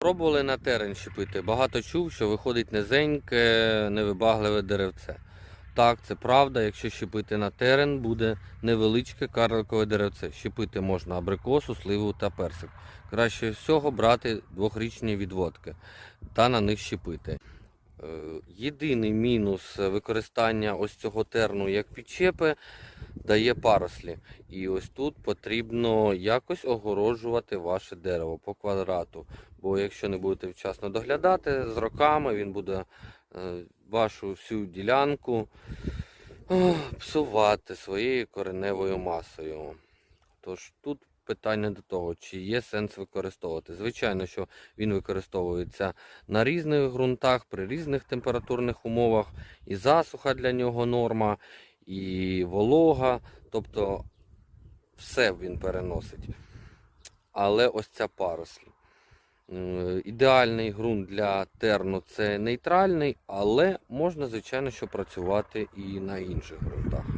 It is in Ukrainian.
Пробували на терен щепити. Багато чув, що виходить низеньке, невибагливе деревце. Так, це правда. Якщо щепити на терен, буде невеличке карликове деревце. Щепити можна абрикосу, сливу та персик. Краще всього брати двохрічні відводки та на них щепити. Е, Єдиний мінус використання ось цього терну як підчепи дає парослі. І ось тут потрібно якось огороджувати ваше дерево по квадрату. Бо якщо не будете вчасно доглядати, з роками він буде е, вашу всю ділянку е, псувати своєю кореневою масою. Тож тут питання до того, чи є сенс використовувати. Звичайно, що він використовується на різних ґрунтах, при різних температурних умовах, і засуха для нього норма, і волога, тобто все він переносить. Але ось ця паросль. Е, Ідеальний ґрунт для терну це нейтральний, але можна, звичайно, що працювати і на інших ґрунтах.